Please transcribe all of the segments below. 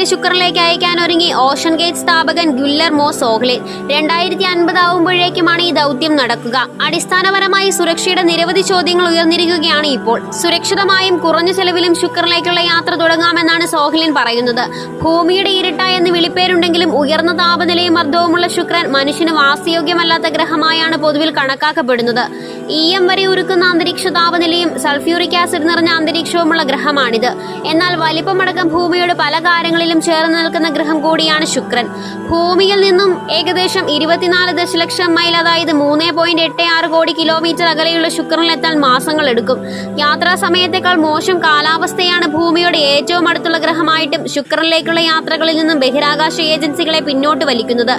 മനുഷ്യരെ ശുക്രനിലേക്ക് അയക്കാൻ ഒരുങ്ങി ഓഷൻ ഗേറ്റ് സ്ഥാപകൻ ഗുല്ലർ മോ സോഹ്ലെ. രണ്ടായിരത്തി അൻപത് ആവുമ്പോഴേക്കുമാണ് ഈ ദൗത്യം നടക്കുക. അടിസ്ഥാനപരമായി സുരക്ഷയുടെ നിരവധി ചോദ്യങ്ങൾ ഉയർന്നിരിക്കുകയാണ് ഇപ്പോൾ. സുരക്ഷിതമായും കുറഞ്ഞ ചെലവിലും ശുക്രനിലേക്കുള്ള യാത്ര തുടങ്ങാമെന്നാണ് സോഹ്ലിൻ പറയുന്നത്. ഭൂമിയുടെ ഇരട്ട എന്ന് വിളിപ്പേരുണ്ടെങ്കിലും ഉയർന്ന താപനിലയും മർദ്ദവുമുള്ള ശുക്രൻ മനുഷ്യന് വാസയോഗ്യമല്ലാത്ത ഗ്രഹമായാണ് പൊതുവിൽ കണക്കാക്കപ്പെടുന്നത്. ഇ എം വരെ ഉരുക്കുന്ന അന്തരീക്ഷ താപനിലയും സൾഫ്യൂറിക് ആസിഡ് നിറഞ്ഞ അന്തരീക്ഷവുമുള്ള ഗ്രഹമാണിത്. എന്നാൽ വലിപ്പമടക്കം ഭൂമിയോട് പല കാര്യങ്ങളിലും ചേർന്ന് നിൽക്കുന്ന ഗ്രഹം കൂടിയാണ് ശുക്രൻ. ഭൂമിയിൽ നിന്നും ഏകദേശം ഇരുപത്തിനാല് ദശലക്ഷം മൈൽ അതായത് മൂന്ന് പോയിന്റ് എട്ട് ആറ് കോടി കിലോമീറ്റർ അകലെയുള്ള ശുക്രനിലെത്താൻ മാസങ്ങൾ എടുക്കും. യാത്രാ സമയത്തേക്കാൾ മോശം കാലാവസ്ഥയാണ് ഭൂമിയോട് ഏറ്റവും അടുത്തുള്ള ഗ്രഹമായിട്ടും ശുക്രനിലേക്കുള്ള യാത്രകളിൽ നിന്നും ബഹിരാകാശ ഏജൻസികളെ പിന്നോട്ട് വലിക്കുന്നത്.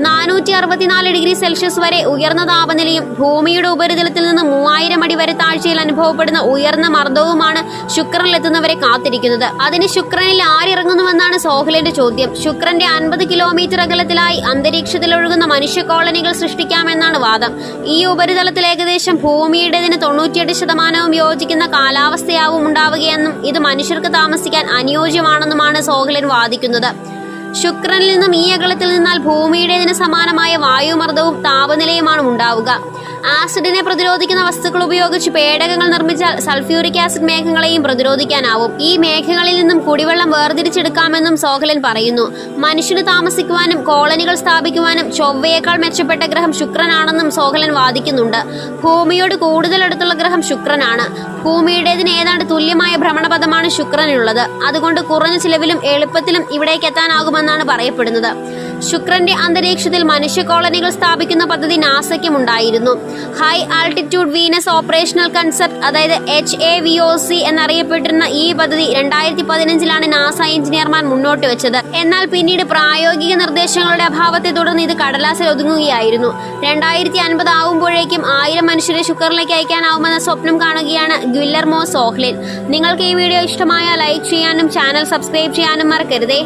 നാനൂറ്റി അറുപത്തിനാല് ഡിഗ്രി സെൽഷ്യസ് വരെ ഉയർന്ന താപനിലയും ഭൂമിയുടെ ഉപരിതലത്തിൽ നിന്ന് മൂവായിരം അടി വരെ താഴ്ചയിൽ അനുഭവപ്പെടുന്ന ഉയർന്ന മർദ്ദവുമാണ് ശുക്രനിലെത്തുന്നവരെ കാത്തിരിക്കുന്നത്. അതിന് ശുക്രനിൽ ആരിറങ്ങുന്നുവെന്നാണ് സോഹ്ലിന്റെ ചോദ്യം. ശുക്രന്റെ അൻപത് കിലോമീറ്റർ അകലത്തിലായി അന്തരീക്ഷത്തിൽ ഒഴുകുന്ന മനുഷ്യ കോളനികൾ സൃഷ്ടിക്കാമെന്നാണ് വാദം. ഈ ഉപരിതലത്തിൽ ഏകദേശം ഭൂമിയുടേതിന് തൊണ്ണൂറ്റിയെട്ട് ശതമാനവും യോജിക്കുന്ന കാലാവസ്ഥയാവും ഉണ്ടാവുകയെന്നും ഇത് മനുഷ്യർക്ക് താമസിക്കാൻ അനുയോജ്യമാണെന്നുമാണ് സോഹ്ലിൻ വാദിക്കുന്നത്. ശുക്രനിൽ നിന്നും ഈ അകലത്തിൽ നിന്നാൽ ഭൂമിയുടേതിന് സമാനമായ വായുമർദ്ദവും താപനിലയുമാണ് ഉണ്ടാവുക. ആസിഡിനെ പ്രതിരോധിക്കുന്ന വസ്തുക്കൾ ഉപയോഗിച്ച് പേടകങ്ങൾ നിർമ്മിച്ചാൽ സൾഫ്യൂരിക് ആസിഡ് മേഘങ്ങളെയും പ്രതിരോധിക്കാനാവും. ഈ മേഘങ്ങളിൽ നിന്നും കുടിവെള്ളം വേർതിരിച്ചെടുക്കാമെന്നും സോഹലൻ പറയുന്നു. മനുഷ്യന് താമസിക്കുവാനും കോളനികൾ സ്ഥാപിക്കുവാനും ചൊവ്വയേക്കാൾ മെച്ചപ്പെട്ട ഗ്രഹം ശുക്രനാണെന്നും സോഹലൻ വാദിക്കുന്നുണ്ട്. ഭൂമിയോട് കൂടുതൽ അടുത്തുള്ള ഗ്രഹം ശുക്രനാണ്. ഭൂമിയുടേതിന് ഏതാണ്ട് തുല്യമായ ഭ്രമണപഥമാണ് ശുക്രനുള്ളത്. അതുകൊണ്ട് കുറഞ്ഞ ചിലവിലും എളുപ്പത്തിലും ഇവിടേക്ക് എത്താനാകുമെന്നാണ് പറയപ്പെടുന്നത്. ശുക്രന്റെ അന്തരീക്ഷത്തിൽ മനുഷ്യ കോളനികൾ സ്ഥാപിക്കുന്ന പദ്ധതി നാസയ്ക്കും ഉണ്ടായിരുന്നു high altitude Venus operational concept അതായത് H A V O C എന്നറിയപ്പെട്ടിരുന്ന ഈ പദ്ധതി രണ്ടായിരത്തി പതിനഞ്ചിലാണ് നാസ എഞ്ചിനീയർമാർ മുന്നോട്ട് വെച്ചത്. എന്നാൽ പിന്നീട് പ്രായോഗിക നിർദ്ദേശങ്ങളുടെ അഭാവത്തെ തുടർന്ന് ഇത് കടലാസിൽ ഒതുങ്ങുകയായിരുന്നു. രണ്ടായിരത്തി അൻപത് ആവുമ്പോഴേക്കും ആയിരം മനുഷ്യരെ ശുക്രനിലേക്ക് അയക്കാനാവുമെന്ന സ്വപ്നം കാണുകയാണ് ഗ്വില്ലർമോ സോഹ്ലിൻ. നിങ്ങൾക്ക് ഈ വീഡിയോ ഇഷ്ടമായ ലൈക്ക് ചെയ്യാനും ചാനൽ സബ്സ്ക്രൈബ് ചെയ്യാനും മറക്കരുതേ.